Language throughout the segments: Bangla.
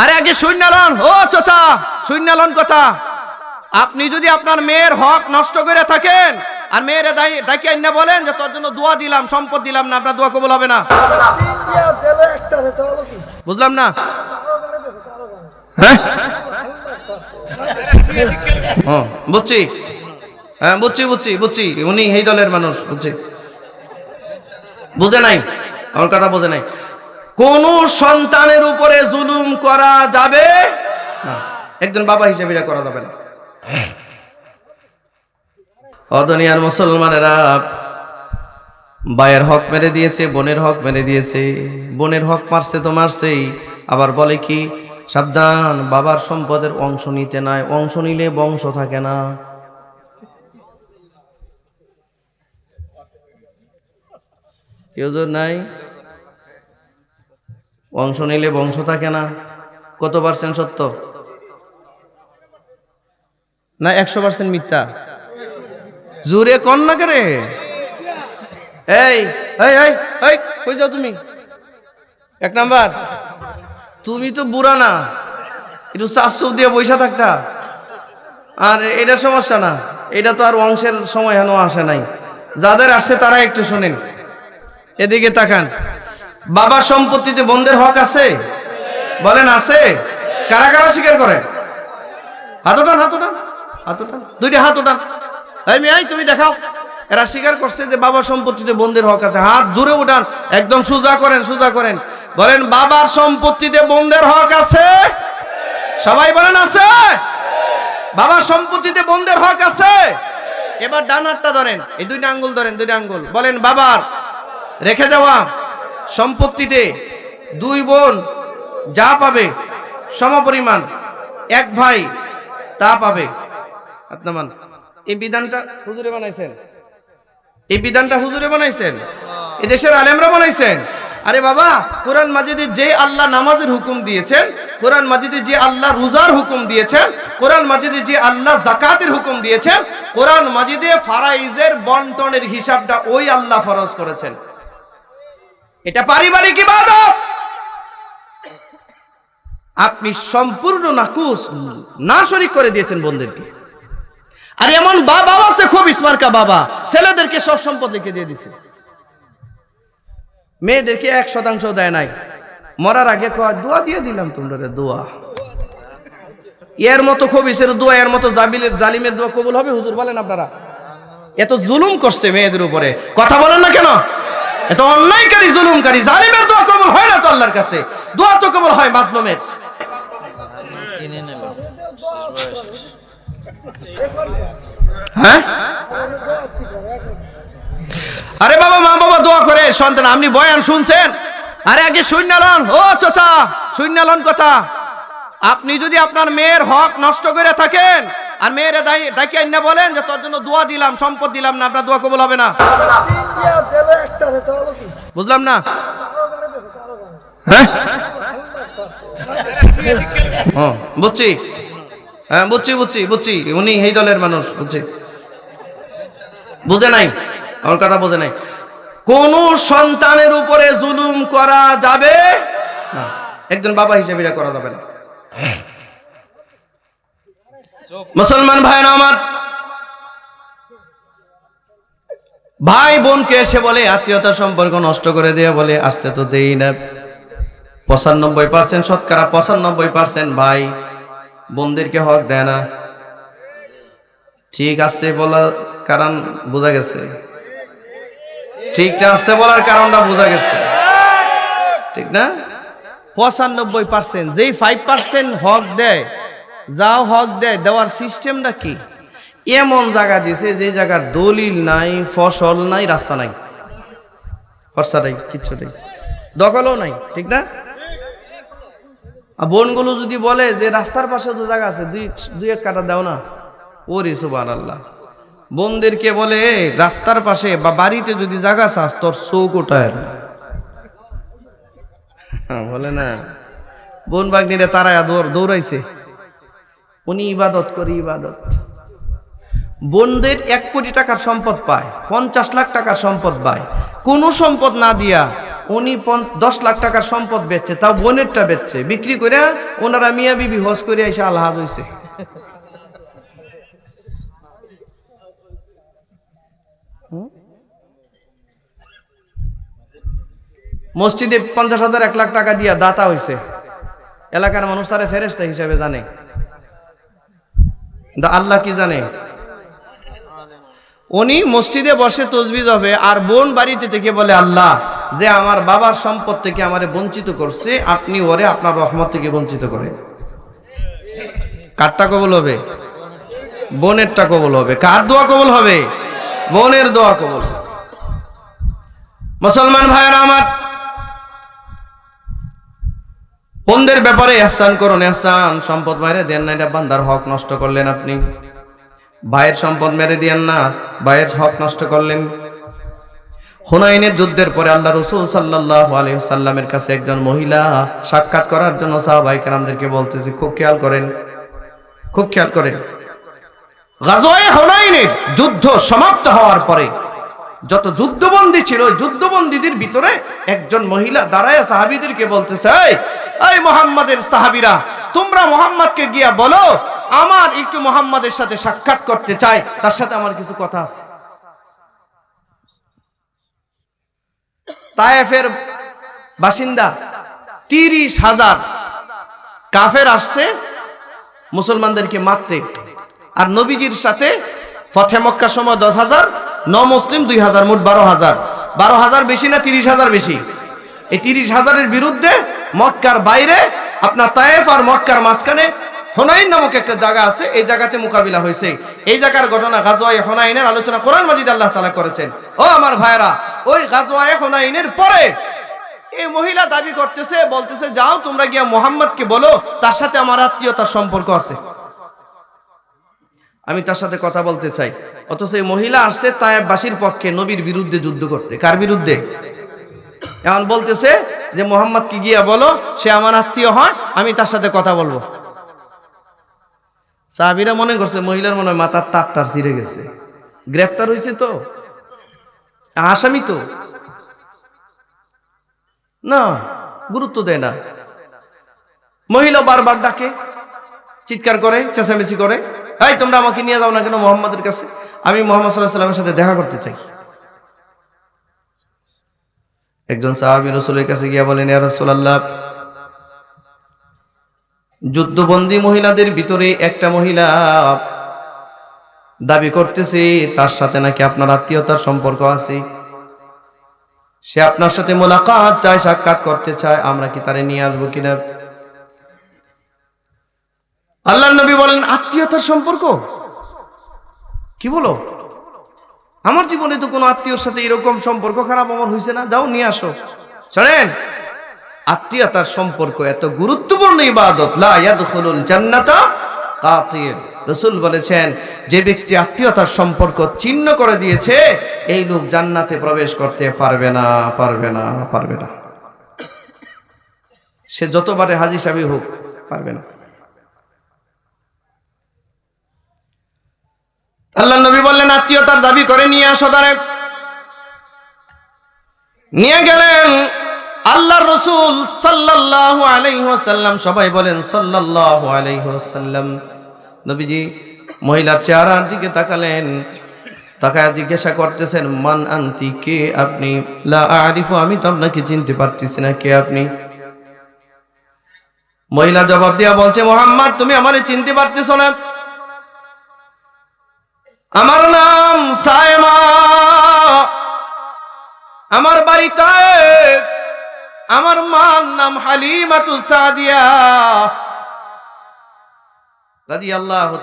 আরে আগে শূন্যলন। ও চাচা, শূন্যলন কথা। আপনি যদি আপনার মেয়ের হক নষ্ট করে থাকেন, আর মেয়ের ডাকি আইনা বলেন যে তোর জন্য দোয়া দিলাম, সম্পদ দিলাম না, আপনার দোয়া কবুল হবে না। বুঝলাম না? হ্যাঁ? বুঝছি। হ্যাঁ বুঝছি বুঝছি বুঝছি। উনি এই দলের মানুষ, বুঝছি। বুঝে নাই? আমার কথা বুঝে নাই। কোন সন্তানের উপরে জুলুম করা যাবে একজন বাবা হিসেবে এটা করা যাবে না। অদনিয়ার মুসলমানেরা ভাইয়ের হক মেরে দিয়েছে, বোনের হক মেরে দিয়েছে। বোনের হক মারছে তো মারছেই। আবার বলে কি, সাবধান, বাবার সম্পদের অংশ নিতে নাই, অংশ নিলে বংশ থাকে না। কেউ নাই? অংশ নিলে বংশ থাকে না। কত পার্সেন্ট সত্য? না একশো পার্সেন্ট মিথ্যা। জোরে কন না করে? এই এই যাও তুমি? এক নাম্বার। তুমি তো বুড়া না। একটু সাফ সুফ দিয়ে বৈশা থাকতা। আর এটা সমস্যা না। এটা তো আর অংশের সময় হেন আসে নাই। যাদের আসছে তারা একটু শোনেন। এদিকে তাকান। বাবার সম্পত্তিতে বন্ধের হক আছে? বলেন, আছে? কারা কারা স্বীকার করে? হাত ওঠান হাত ওঠান হাত ওঠান। দুইটা হাত ওঠান। এই তুমি দেখাও। এরা স্বীকার করছে যে বাবার সম্পত্তিতে বন্ধের হক আছে। হাত জোরে উঠান। একদম সোজা করেন সোজা করেন। বলেন, বাবার সম্পত্তিতে বন্ধের হক আছে? সবাই বলেন, আছে? বাবার সম্পত্তিতে বন্ধের হক আছে? এবার ডান হাতটা ধরেন। এই দুইটা আঙ্গুল ধরেন, দুইটা আঙ্গুল। বলেন, বাবার, রেখে যাওয়া সম্পত্তিতে দুই বোন যা পাবে, সমপরিমাণ এক ভাই তা পাবে। আপনামান এই বিধানটা হুজুরে বানাইছেন। এই বিধানটা হুজুরে বানাইছেন। এই দেশের আলেমরা বানাইছেন। আরে বাবা, কোরআন মাজিদে যে আল্লাহ নামাজের হুকুম দিয়েছেন, কোরআন মাজিদে যে আল্লাহ রোজার হুকুম দিয়েছেন, কোরআন মাজিদে যে আল্লাহ জাকাতের হুকুম দিয়েছেন, কোরআন মাজিদে ফারাইজের বন্টনের হিসাবটা ওই আল্লাহ ফরজ করেছেন। এটা পারিবারিক ইবাদত। আপনি সম্পূর্ণ নাকুস না শরিক করে দিয়েছেন বোনদেরকে আর এমন বাবা আছে খুব স্মার্কা বাবা, ছেলেদেরকে সব সম্পদ লিখে দিয়ে দিছে। মেয়েদেরকে এক শতাংশ দেয় নাই। মরার আগে কয়, দোয়া দিয়ে দিলাম তোমরা দোয়া। এর মতো খবিসের দোয়া, এর মতো জাবিলের, জালিমের দোয়া কবুল হবে? হুজুর বলেন আপনারা। এত জুলুম করছে মেয়েদের উপরে। কথা বলেন না কেন? এত অন্যায়কারী, জুলুমকারী, জালিমের দোয়া কবুল হয় না তো আল্লাহর কাছে। দোয়া তো কবুল হয় মাজলুমের। হ্যাঁ? আরে বাবা, মা বাবা, দোয়া করে, সন্তান, আপনি বয়ান শুনছেন? আরে আগে শূন্যলন। ও চাচা, শূন্যলন কথা। আপনি যদি আপনার মেয়ের হক নষ্ট করে থাকেন, আর মেয়ের ডাকি আইনা বলেন যে তোর জন্য দোয়া দিলাম, সম্পদ দিলাম না, আপনার দোয়া কবল হবে না। বুঝলাম না? হ্যাঁ বুঝছি। হ্যাঁ বুঝছি বুঝছি বুঝছি। উনি এই দলের মানুষ, বুঝছি। বুঝে নাই? আমার কথা বুঝে নাই। কোন সন্তানের উপরে জুলুম করা যাবে? না, একজন বাবা হিসেবে করা যাবে না। মুসলমান ভাই আমার ভাই বোনকে এসে বলে আত্মীয়তা সম্পর্ক নষ্ট করে দিয়ে বলে, আসতে তো দেই না। পঁচানব্বই পার্সেন্ট শতকরা পঁচানব্বই পার্সেন্ট ভাই বোনদেরকে হক দেয় না। ঠিক আসতে বলার কারণ বোঝা গেছে। ঠিকটা আসতে বলার কারণটা বোঝা গেছে। ঠিক না? পঁচানব্বই পার্সেন্ট যেই ফাইভ পার্সেন্ট হক দেয়, যাও হক দেয়, দেওয়ার সিস্টেমটা কি? এমন জায়গা দিছে যে জায়গার দলিল নাই ফসল নাই রাস্তা নাই। খরচা নাই কিচ্ছু নেই। দখলও নাই ঠিক না? আর বোনগুলো যদি বলে যে রাস্তার পাশে তো জায়গা আছে দুই দুই এক কাটা দাও না। ওরে সুবান আল্লাহ বোনদেরকে বলে রাস্তার পাশে বা বাড়িতে যদি জায়গা চাস তোর চৌকোটায় হ্যাঁ, বলে না। বোন বাগনিরে দৌড় দৌড়াইছে। উনি ইবাদত করি ইবাদত। বোনদের এক কোটি টাকার সম্পদ পায়, পঞ্চাশ লাখ টাকার সম্পদ পায়। কোনো সম্পদ না দিয়া উনি দশ লাখ টাকার সম্পদ বেচছে, তাও বোনেরটা বেচছে। বিক্রি করে ওনারা মিয়া বিবি হজ করে এসে আলহাজ হয়েছে মসজিদে পঞ্চাশ হাজার, এক লাখ টাকা দিয়া দাতা হয়েছে এলাকার মানুষ তারা ফেরেস্তা হিসাবে জানে। কিন্তু আল্লাহ কি জানে? উনি মসজিদে বসে তসবিজ হবে আর বোন বাড়িতে থেকে বলে, আল্লাহ, যে আমার বাবার সম্পদ থেকে আমারে বঞ্চিত করছে, আপনি ওরে আপনার রহমত থেকে বঞ্চিত করেন। কারটা কবল হবে? বোনেরটা কবল হবে। কার দোয়া কবল হবে? বোনের দোয়া কবল। মুসলমান ভাইয়েরা আমার, বোনদের ব্যাপারে এহসান করুন। এহসান, সম্পদ বাইরে দেন না এটা বান্দার হক নষ্ট করলেন আপনি। ভাইয়ের সম্পদ মেরে দিয়েন না, ভাইয়ের হক নষ্ট করলেন। হুনাইনের যুদ্ধের পরে আল্লাহ রসুল সাল্লাহ সাল্লামের কাছে একজন মহিলা সাক্ষাৎ করার জন্য সাহাবাই কালামদেরকে বলতেছি, খুব খেয়াল করেন, খুব খেয়াল করেন। যুদ্ধ সমাপ্ত হওয়ার পরে যত যুদ্ধবন্দী ছিল যুদ্ধবন্দীদের ভিতরে একজন মহিলা দাঁড়ায় সাহাবীদেরকে বলতেছে এই মোহাম্মদের সাহাবীরা, তোমরা মোহাম্মদকে গিয়া বলো আমার একটু মোহাম্মদের সাথে সাক্ষাৎ করতে চাই তার সাথে আমার কিছু কথা আছে। তায়েফের বাসিন্দা তিরিশ হাজার কাফের আসছে মুসলমানদেরকে মারতে। আর নবীজির সাথে ফতে মক্কার সময় দশ হাজার ন মুসলিম দুই হাজার, মোট বারো হাজার। বারো হাজার বেশি না তিরিশ হাজার বেশি? এই তিরিশ হাজারের বিরুদ্ধে মক্কার বাইরে আপনার তায়েফ আর মক্কার মাঝখানে হোনাইন নামক একটা জায়গা আছে, এই জায়গাতে মোকাবিলা হয়েছে। এই জায়গার ঘটনা গাজওয়াই হোনাইনের আলোচনা কোরআন মাজিদ আল্লাহ তালা করেছেন। ও আমার ভাইরা ওই গাজওয়াই হোনাইনের পরে এই মহিলা দাবি করতেছে, বলতেছে, যাও, তোমরা গিয়া মোহাম্মদকে বলো, তার সাথে আমার আত্মীয়তার সম্পর্ক আছে। আমি তার সাথে কথা বলতে চাই। অথচ এই মহিলা আসছে তায়েববাসীর পক্ষে নবীর বিরুদ্ধে যুদ্ধ করতে। কার বিরুদ্ধে? এখন বলতেছে যে, মোহাম্মদকে গিয়া বলো, সে আমার আত্মীয় হয়, আমি তার সাথে কথা বলব। সাহাবিরা মনে করছে, মহিলার মনে হয় মাথার তার টার ছিঁড়ে গেছে। গ্রেফতার হয়েছে তো? আসামি তো? না, গুরুত্ব দেয় না। মহিলা বারবার ডাকে, চিৎকার করে, চেঁচামেচি করে, এই, তোমরা আমাকে নিয়ে যাও না কেন মোহাম্মদের কাছে? আমি মোহাম্মদ সাল্লাহ সাল্লামের সাথে দেখা করতে চাই। একজন সাহাবি রসুলের কাছে গিয়া বলেন, ইয়া রাসূলুল্লাহ যুদ্ধবন্দী মহিলাদের ভিতরে একটা মহিলা দাবি করতেছে, তার সাথে নাকি আপনার আত্মীয়তার সম্পর্ক আছে। সে আপনার সাথে মোলাকাত চায়, সাক্ষাৎ করতে চায়, আমরা কি তারে নিয়ে আসব কিনা? আল্লাহ নবী বলেন, আত্মীয়তার সম্পর্ক? কি বলো? আমার জীবনে তো কোনো আত্মীয়র সাথে এরকম সম্পর্ক খারাপ আমার হয়েছে না। যাও, নিয়ে আসো। শোনেন আত্মীয়তার সম্পর্ক এত গুরুত্বপূর্ণ ইবাদত, লা জান্নাতা কাতির। রসুল বলেছেন, যে ব্যক্তি আত্মীয়তার সম্পর্ক চিহ্ন করে দিয়েছে, এই লোক জান্নাতে প্রবেশ করতে পারবে না পারবে না পারবে না। সে যতবারে হাজি সাহেব হোক, পারবে না। আল্লাহ নবী বললেন, আত্মীয়তার দাবি করে নিয়ে আসো তারে। নিয়ে গেলেন। আল্লাহ রসুল সাল্লাল্লাহু আলাইহি ওয়াসাল্লাম সবাই বলেন, সাল্লাল্লাহু আলাইহি ওয়াসাল্লাম। নবীজি, মহিলার চেহারার দিকে তাকালেন, তাকায় জিজ্ঞাসা করতেছেন, মান আন্তি, কে আপনি? আরিফু, আমি তো আপনাকে চিনতে পারতেছি না, কে আপনি? মহিলা জবাব দিয়া বলছে, মোহাম্মদ, তুমি আমারে চিনতে পারতেছো না। আমার নাম সায়মা। আমার বাড়িতে আমার মার নাম হালিমাতু সাদিয়া।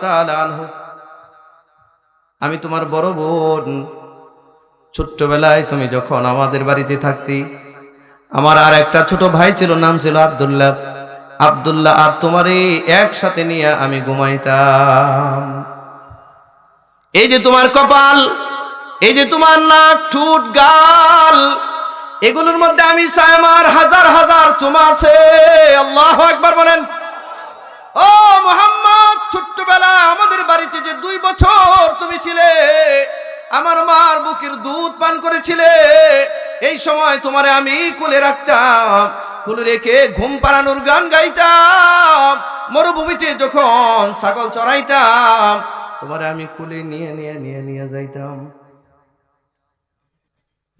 তাআলা আনহু। আমি তোমার বড় বোন। ছোট্টবেলায় তুমি যখন আমাদের বাড়িতে থাকতি, আমার আর একটা ছোট ভাই ছিল, নাম ছিল আব্দুল্লাহ। আব্দুল্লাহ আর তোমারে একসাথে নিয়ে আমি ঘুমাইতাম। এই যে তোমার কপাল, এই যে তোমার নাক, ঠুট, গাল এগুলোর মধ্যে আমি চাই আমার হাজার হাজার চুমা আছে। আল্লাহ একবার বলেন। ও মোহাম্মদ, ছোট্টবেলা আমাদের বাড়িতে যে দুই বছর তুমি ছিলে, আমার মার বুকের দুধ পান করেছিলে, এই সময় তোমারে আমি কুলে রাখতাম, কুলে রেখে ঘুম পাড়ানোর গান গাইতাম, মরুভূমিতে যখন ছাগল চড়াইতাম, তোমারে আমি কুলে নিয়ে নিয়ে নিয়ে নিয়ে যাইতাম।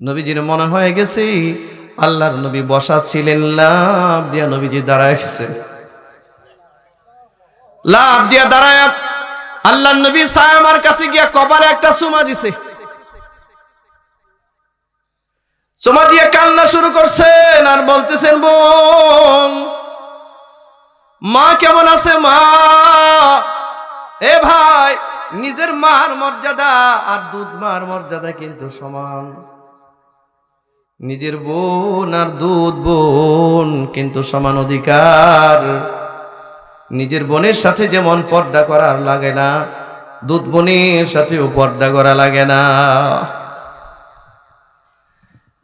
নবীজির মনে হয়ে গেছে, আল্লাহর নবী বসা ছিলেন লাভ দিয়া নবীজি দাঁড়ায় গেছে। লাভ দিয়া দাঁড়ায় আল্লাহর নবী সায়ামার কাছে গিয়া কপালে একটা চুমা দিছে। চুমা দিয়ে কান্না শুরু করছেন আর বলতেছেন, বোন, মা কেমন আছে মা? এ ভাই, নিজের মার মর্যাদা আর দুধ মার মর্যাদা কিন্তু সমান। নিজের বোন আর দুধ বোন, কিন্তু সমান অধিকার। নিজের বোনের সাথে যেমন পর্দা করার লাগে না, দুধ বোনের সাথেও পর্দা করা লাগে না।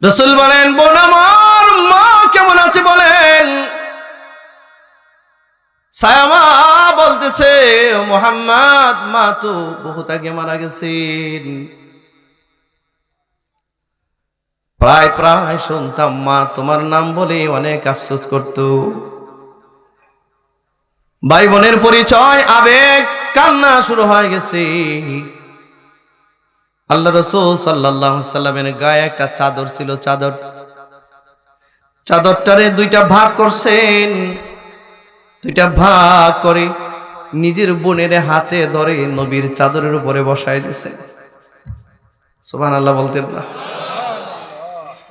রসুল বলেন, বোন আমার, মা কেমন আছে বলেন? সায়ামা বলতেছে "ও মোহাম্মদ, মা তো বহুত আগে মারা গেছেন। প্রায় প্রায় শুনতাম, মা, তোমার নাম বলে অনেক আফসোস করত। ভাই বোনের পরিচয়, আবেগ, কান্না শুরু হয়ে গেছে। আল্লাহ রসুল সাল্লাহ সাল্লামের গায়ে একটা চাদর ছিল, চাদর। চাদরটারে দুইটা ভাগ করছেন। দুইটা ভাগ করে নিজের বোনের হাতে ধরে নবীর চাদরের উপরে বসায় দিছে। সুবহান আল্লাহ বলতেন না।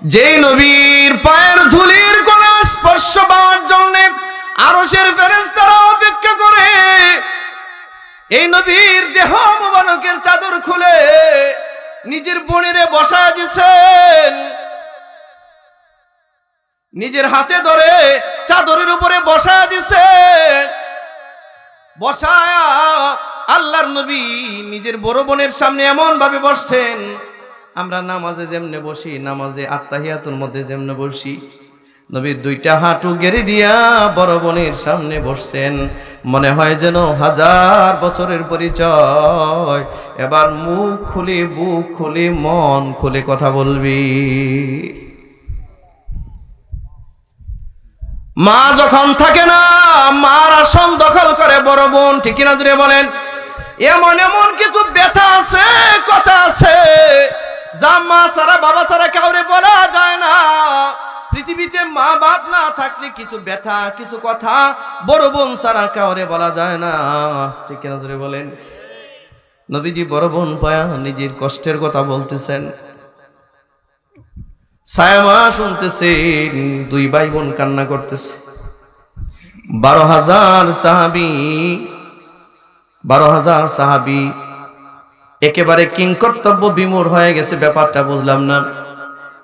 যেই নবীর পায়ের ধুলির কোন স্পর্শ পাওয়ার জন্য আরশের ফেরেশতারা অপেক্ষা করে। এই নবীর দেহ মুবারকের চাদর খুলে নিজের বোনেরে বসা দিছেন। নিজের হাতে ধরে চাদরের উপরে বসা দিছে বসায়া আল্লাহর নবী নিজের বড় বোনের সামনে এমন ভাবে বসছেন আমরা নামাজে যেমনে বসি, নামাজে আত্মাহিয়াতুর মধ্যে যেমনে বসি। নবীর দুইটা হাঁটু গেড়ে দিয়া বড় বোনের সামনে বসছেন। মনে হয় যেন হাজার বছরের পরিচয়। এবার মুখ খুলে, বুক খুলে, মন খুলে কথা বলবি। মা যখন থাকে না, মার আসন দখল করে বড় বোন, ঠিক কিনা জুড়ে বলেন? এমন এমন কিছু ব্যথা আছে, কথা আছে। যা মা ছাড়া বাবা ছাড়া কাউরে বলা যায় না। পৃথিবীতে মা বাপ না থাকলে কিছু ব্যথা, কিছু কথা বড় বোন ছাড়া কাউরে বলা যায় না। ঠিক কিনা জুড়ে বলেন? নবীজি বড় বোন পায়া নিজের কষ্টের কথা বলতেছেন। সায়ামা শুনতেছে, দুই ভাই বোন কান্না করতেছে। বারো হাজার সাহাবি, বারো হাজার সাহাবি একেবারে কিং কর্তব্য বিমূর হয়ে গেছে ব্যাপারটা, বুঝলাম না।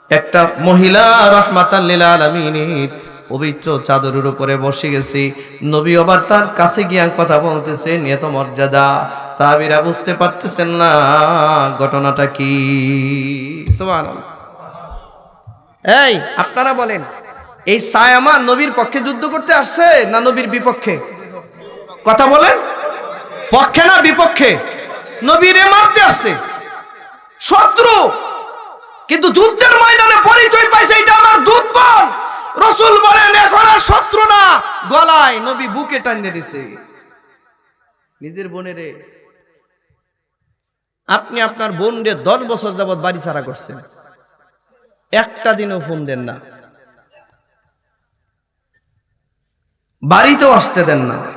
একটা মহিলা রহমাতাল্লিল আলমিনীর পবিত্র চাদরের উপরে বসে গেছি। নবী আবার তার কাছে গিয়া কথা বলতেছে, নিয়ত মর্যাদা, সাহাবিরা বুঝতে পারতেছেন না, ঘটনাটা কি? এই, আপনারা বলেন, এই সায়ামা নবীর পক্ষে যুদ্ধ করতে আসছে না নবীর বিপক্ষে? কথা বলেন। পক্ষে না বিপক্ষে? নবীরে মারতে আসছে। শত্রু। কিন্তু যুদ্ধের ময়দানে পরিচয় পাইছে এটা আমার দুধ বোন। রসুল বলেন, এখন আর শত্রু না। গলায় নবী বুকে টানিয়ে দিছে। নিজের বোনেরে, আপনি আপনার বোনরে দশ বছর যাবৎ বাড়ি ছাড়া করছেন। একটা দিনও ফোন দেন না। বাড়িতেও আসতে দেন না।